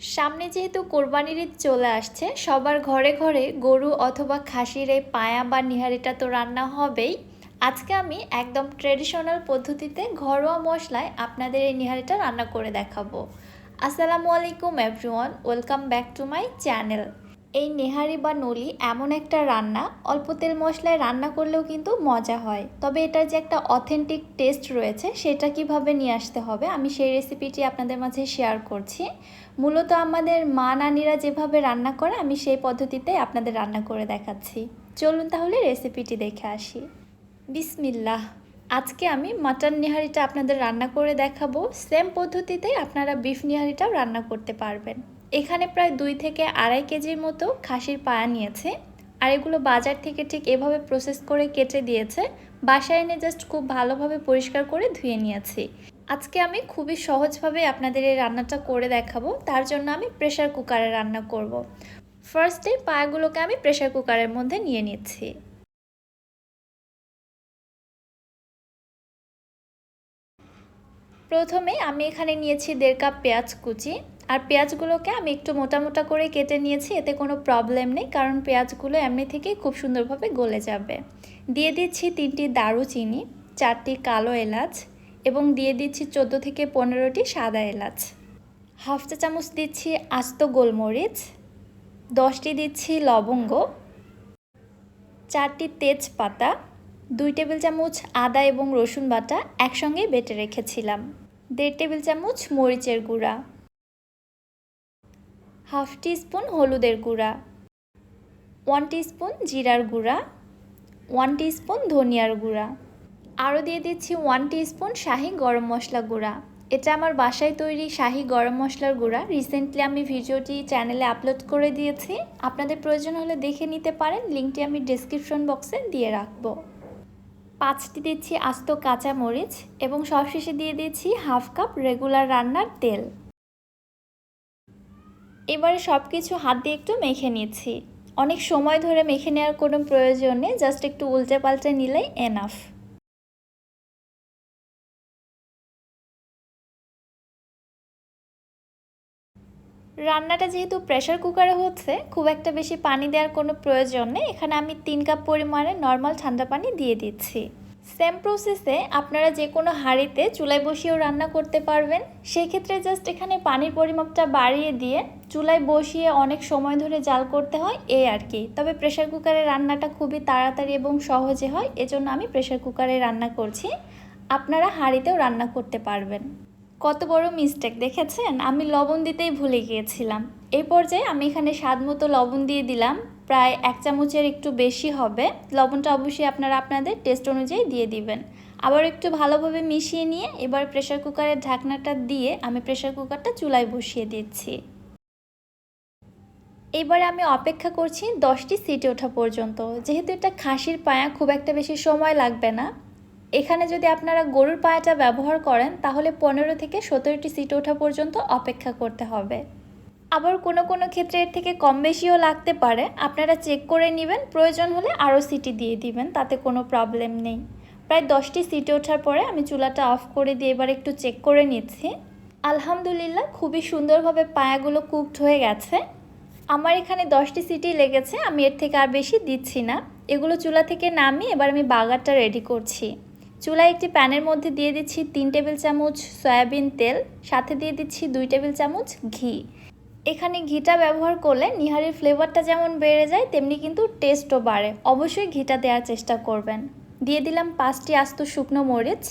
সামনে যেহেতু কোরবানির ঈদ চলে আসছে, সবার ঘরে ঘরে গরু অথবা খাসির এই পায়া বা নিহারিটা তো রান্না হবেই। আজকে আমি একদম ট্রেডিশনাল পদ্ধতিতে ঘরোয়া মশলায় আপনাদের এই নিহারিটা রান্না করে দেখাবো। আসসালামু আলাইকুম everyone welcome back to my channel এই নেহারি বা নলি এমন একটা রান্না, অল্প তেল মশলায় রান্না করলেও কিন্তু মজা হয়। তবে এটার যে একটা অথেন্টিক টেস্ট রয়েছে, সেটা কীভাবে নিয়ে আসতে হবে, আমি সেই রেসিপিটি আপনাদের মাঝে শেয়ার করছি। মূলত আমাদের মা নানিরা যেভাবে রান্না করে, আমি সেই পদ্ধতিতে আপনাদের রান্না করে দেখাচ্ছি। চলুন তাহলে রেসিপিটি দেখে আসি। বিসমিল্লাহ। আজকে আমি মাটন নিহারিটা আপনাদের রান্না করে দেখাবো। সেম পদ্ধতিতেই আপনারা বিফ নিহারিটাও রান্না করতে পারবেন। এখানে প্রায় দুই থেকে আড়াই কেজির মতো খাসির পায়া নিয়েছে। আর এগুলো বাজার থেকে ঠিক এভাবে প্রসেস করে কেটে দিয়েছে। বাসায় এনে জাস্ট খুব ভালোভাবে পরিষ্কার করে ধুয়ে নিয়েছি। আজকে আমি খুবই সহজভাবে আপনাদের এই রান্নাটা করে দেখাবো। তার জন্য আমি প্রেশার কুকারে রান্না করব। ফার্স্টে পায়াগুলোকে আমি প্রেশার কুকারের মধ্যে নিয়ে নিচ্ছি। প্রথমে আমি এখানে নিয়েছি দেড় কাপ পেঁয়াজ কুচি। আর পেঁয়াজগুলোকে আমি একটু মোটা মোটা করে কেটে নিয়েছি, এতে কোনো প্রবলেম নেই, কারণ পেঁয়াজগুলো এমনি থেকেই খুব সুন্দরভাবে গলে যাবে। দিয়ে দিচ্ছি তিনটি দারুচিনি, চারটি কালো এলাচ এবং দিয়ে দিচ্ছি চোদ্দ থেকে পনেরোটি সাদা এলাচ। হাফ চা চামচ দিচ্ছি আস্ত গোলমরিচ, দশটি দিচ্ছি লবঙ্গ, চারটি তেজপাতা, দুই টেবিল চামচ আদা এবং রসুন বাটা একসঙ্গে বেটে রেখেছিলাম। দেড় টেবিল চামচ মরিচের গুঁড়া। হাফ স্পুন হলুদের গুঁড়া। ওয়ান স্পুন জিরার গুঁড়া। ওয়ান স্পুন ধনিয়ার গুঁড়া। আরও দিয়ে দিচ্ছি ওয়ান স্পুন শাহি গরম মশলা গুঁড়া। এটা আমার বাসায় তৈরি শাহি গরম মশলার গুঁড়া। রিসেন্টলি আমি ভিডিওটি চ্যানেলে আপলোড করে দিয়েছি। আপনাদের প্রয়োজন হলে দেখে নিতে পারেন। লিঙ্কটি আমি ডিসক্রিপশন বক্সে দিয়ে রাখব। পাঁচটি দিচ্ছি আস্ত কাঁচা মরিচ এবং সবশেষে দিয়ে দিচ্ছি হাফ কাপ রেগুলার রান্নার তেল। এবারে সব কিছু হাত দিয়ে একটু মেখে নিচ্ছি। অনেক সময় ধরে মেখে নেওয়ার কোনো প্রয়োজন নেই, জাস্ট একটু উল্টে পাল্টে নিলেই এনাফ রান্নাটা যেহেতু প্রেশার কুকারে হচ্ছে, খুব একটা বেশি পানি দেওয়ার কোনো প্রয়োজন নেই। এখানে আমি তিন কাপ পরিমাণে নর্মাল ঠান্ডা পানি দিয়ে দিচ্ছি। সেম প্রসেসে আপনারা যে কোনো হাঁড়িতে চুলায় বসিয়েও রান্না করতে পারবেন। সেই ক্ষেত্রে জাস্ট এখানে পানির পরিমাপটা বাড়িয়ে দিয়ে চুলায় বসিয়ে অনেক সময় ধরে জাল করতে হয় এই আর কি। তবে প্রেশার কুকারে রান্নাটা খুবই তাড়াতাড়ি এবং সহজে হয়, এজন্য আমি প্রেশার কুকারে রান্না করছি। আপনারা হাঁড়িতেও রান্না করতে পারবেন। কত বড় মিস্টেক দেখেছেন? আমি লবণ দিতেই ভুলে গিয়েছিলাম। এই পর্যায়ে আমি এখানে স্বাদ মতো লবণ দিয়ে দিলাম। প্রায় এক চামচের একটু বেশি হবে। লবণটা অবশ্যই আপনারা আপনাদের টেস্ট অনুযায়ী দিয়ে দিবেন। আবার একটু ভালোভাবে মিশিয়ে নিয়ে এবার প্রেশার কুকারের ঢাকনাটা দিয়ে আমি প্রেশার কুকারটা চুলায় বসিয়ে দিচ্ছি। এবারে আমি অপেক্ষা করছি দশটি সিটে ওঠা পর্যন্ত। যেহেতু এটা খাসির পায়া, খুব একটা বেশি সময় লাগবে না। এখানে যদি আপনারা গরুর পায়াটা ব্যবহার করেন, তাহলে পনেরো থেকে সতেরোটি সিট ওঠা পর্যন্ত অপেক্ষা করতে হবে। আবার কোনো কোনো ক্ষেত্রে এর থেকে কম বেশিও লাগতে পারে। আপনারা চেক করে নেবেন। প্রয়োজন হলে আরও সিটি দিয়ে দিবেন, তাতে কোনো প্রবলেম নেই। প্রায় দশটি সিটে ওঠার পরে আমি চুলাটা অফ করে দিয়ে এবার একটু চেক করে নিচ্ছি। আলহামদুলিল্লাহ, খুবই সুন্দরভাবে পায়াগুলো কুকড হয়ে গেছে। আমার এখানে দশটি সিটি লেগেছে, আমি এর থেকে আর বেশি দিচ্ছি না। এগুলো চুলা থেকে নামিয়ে এবার আমি বাগারটা রেডি করছি। চুলায় একটি প্যানের মধ্যে দিয়ে দিচ্ছি তিন টেবিল চামচ সয়াবিন তেল, সাথে দিয়ে দিচ্ছি দুই টেবিল চামচ ঘি। এখানে ঘিটা ব্যবহার করলে নিহারির ফ্লেভারটা যেমন বেড়ে যায়, তেমনি কিন্তু টেস্টও বাড়ে। অবশ্যই ঘিটা দেওয়ার চেষ্টা করবেন। দিয়ে দিলাম পাঁচটি আস্ত শুকনো মরিচ,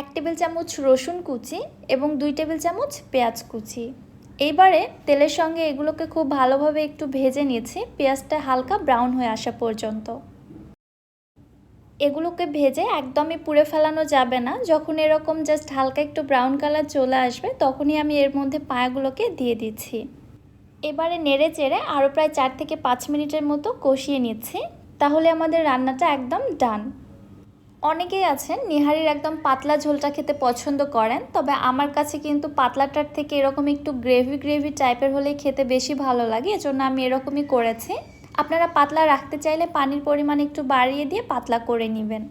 এক টেবিল চামচ রসুন কুচি এবং দুই টেবিল চামচ পেঁয়াজ কুচি। এইবারে তেলের সঙ্গে এগুলোকে খুব ভালোভাবে একটু ভেজে নিয়েছি, পেঁয়াজটা হালকা ব্রাউন হয়ে আসা পর্যন্ত। এগুলোকে ভেজে একদমই পুড়ে ফেলানো যাবে না। যখন এরকম জাস্ট হালকা একটু ব্রাউন কালার চলে আসবে, তখনই আমি এর মধ্যে পায়াগুলোকে দিয়ে দিচ্ছি। এবারে নেড়ে চেড়ে আরও প্রায় চার থেকে পাঁচ মিনিটের মতো কষিয়ে নিচ্ছি। তাহলে আমাদের রান্নাটা একদম ডান। অনেকেই আছেন, নিহারির একদম পাতলা ঝোলটা খেতে পছন্দ করেন, তবে আমার কাছে কিন্তু পাতলাটার থেকে এরকম একটু গ্রেভি গ্রেভি টাইপের হলেই খেতে বেশি ভালো লাগে, এজন্য আমি এরকমই করেছি। আপনারা পাতলা রাখতে চাইলে পানির পরিমাণ একটু বাড়িয়ে দিয়ে পাতলা করে নেবেন।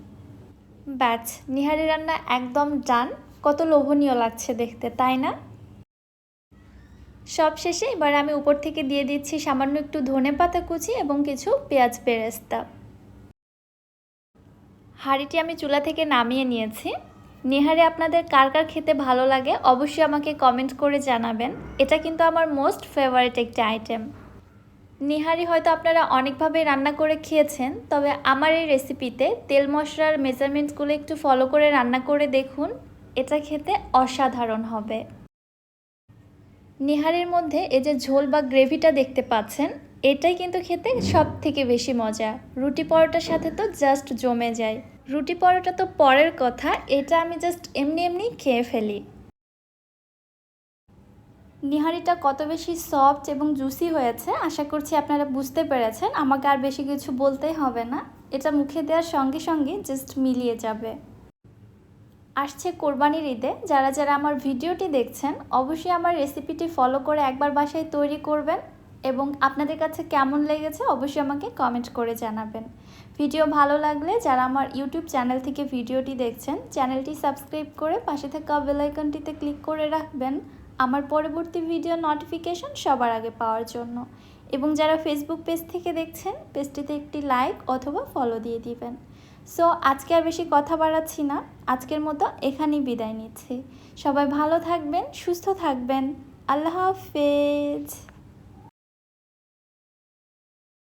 ব্যাচ নিহারি রান্না একদম ডান। কত লোভনীয় লাগছে দেখতে, তাই না? সব শেষে এবার আমি উপর থেকে দিয়ে দিচ্ছি সামান্য একটু ধনে পাতা কুচি এবং কিছু পেঁয়াজ বেরেস্তা। হাঁড়িটি আমি চুলা থেকে নামিয়ে নিয়েছি। নেহারি, আপনাদের কার কার খেতে ভালো লাগে অবশ্যই আমাকে কমেন্ট করে জানাবেন। এটা কিন্তু আমার মোস্ট ফেভারিট একটি আইটেম নিহারি, হয়তো আপনারা অনেকভাবে রান্না করে খেয়েছেন, তবে আমার এই রেসিপিতে তেল মশলার মেজারমেন্টসগুলো একটু ফলো করে রান্না করে দেখুন। এটা খেতে অসাধারণ হবে। নিহারির মধ্যে এই যে ঝোল বা গ্রেভিটা দেখতে পাচ্ছেন, এটাই কিন্তু খেতে সব থেকে বেশি মজা। রুটি পরোটার সাথে তো জাস্ট জমে যায়। রুটি পরোটা তো পরের কথা, এটা আমি জাস্ট এমনি এমনি খেয়ে ফেলি। নিহারিটা কত বেশি সফট এবং জুসি হয়েছে, আশা করছি আপনারা বুঝতে পেরেছেন। আমাকে আর বেশি কিছু বলতেই হবে না। এটা মুখে দেওয়ার সঙ্গে সঙ্গে জাস্ট মিলিয়ে যাবে। আসছে কোরবানির ঈদে। যারা যারা আমার ভিডিওটি দেখছেন, অবশ্যই আমার রেসিপিটি ফলো করে একবার বাসায় তৈরি করবেন এবং আপনাদের কাছে কেমন লেগেছে অবশ্যই আমাকে কমেন্ট করে জানাবেন। ভিডিও ভালো লাগলে যারা আমার ইউটিউব চ্যানেল থেকে ভিডিওটি দেখছেন, চ্যানেলটি সাবস্ক্রাইব করে পাশে থাকা বেলাইকনটিতে ক্লিক করে রাখবেন। আমার পরবর্তী ভিডিও নোটিফিকেশন সবার আগে পাওয়ার জন্য। এবং যারা ফেসবুক পেজ থেকে দেখছেন পেজটিতে একটি লাইক অথবা ফলো দিয়ে দিবেন। সো আজকে আর বেশি কথা বাড়াচ্ছি না। আজকের মতো এখানেই বিদায় নিচ্ছি। সবাই ভালো থাকবেন, সুস্থ থাকবেন। আল্লাহ হাফেজ।